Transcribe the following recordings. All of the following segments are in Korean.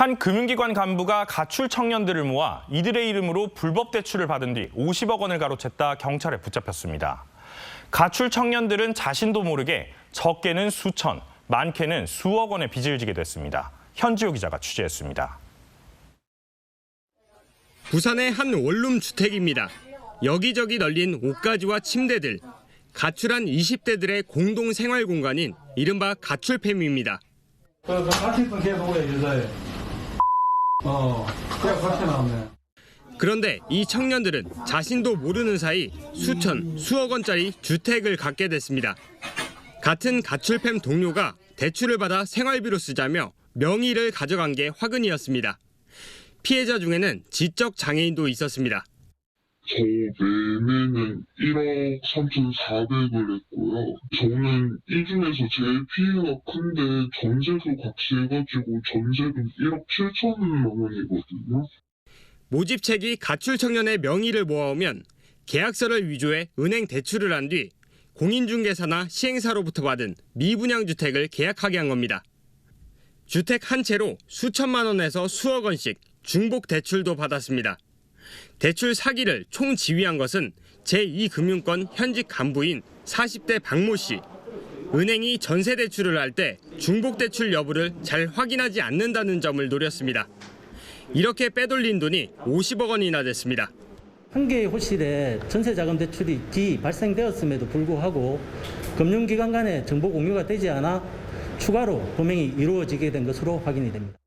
한 금융기관 간부가 가출 청년들을 모아 이들의 이름으로 불법 대출을 받은 뒤 50억 원을 가로챘다 경찰에 붙잡혔습니다. 가출 청년들은 자신도 모르게 적게는 수천, 많게는 수억 원의 빚을 지게 됐습니다. 현지호 기자가 취재했습니다. 부산의 한 원룸 주택입니다. 여기저기 널린 옷가지와 침대들, 가출한 20대들의 공동 생활 공간인 이른바 가출팸입니다. 그, 그걔 누구야, 여자애? 어, 그냥 같이 나왔네. 그런데 이 청년들은 자신도 모르는 사이 수천, 수억 원짜리 주택을 갖게 됐습니다. 같은 가출팸 동료가 대출을 받아 생활비로 쓰자며 명의를 가져간 게 화근이었습니다. 피해자 중에는 지적 장애인도 있었습니다. 저 매매는 1억 3,400을 했고요. 저는 이 중에서 제일 피해가 큰데 전세도 같이 해가지고 전세금 1억 7천만 원이거든요. 모집책이 가출 청년의 명의를 모아오면 계약서를 위조해 은행 대출을 한 뒤 공인중개사나 시행사로부터 받은 미분양 주택을 계약하게 한 겁니다. 주택 한 채로 수천만 원에서 수억 원씩 중복 대출도 받았습니다. 대출 사기를 총 지휘한 것은 제2금융권 현직 간부인 40대 박모 씨. 은행이 전세 대출을 할 때 중복 대출 여부를 잘 확인하지 않는다는 점을 노렸습니다. 이렇게 빼돌린 돈이 50억 원이나 됐습니다. 한 개의 호실에 전세 자금 대출이 발생되었음에도 불구하고 금융기관 간의 정보 공유가 되지 않아 추가로 범행이 이루어지게 된 것으로 확인이 됩니다.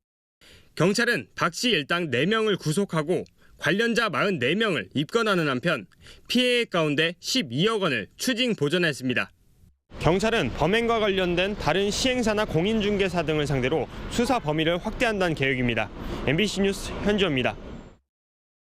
경찰은 박 씨 일당 4명을 구속하고 관련자 44명을 입건하는 한편 피해액 가운데 12억 원을 추징 보전했습니다. 경찰은 범행과 관련된 다른 시행사나 공인중개사 등을 상대로 수사 범위를 확대한다는 계획입니다. MBC 뉴스 현주입니다.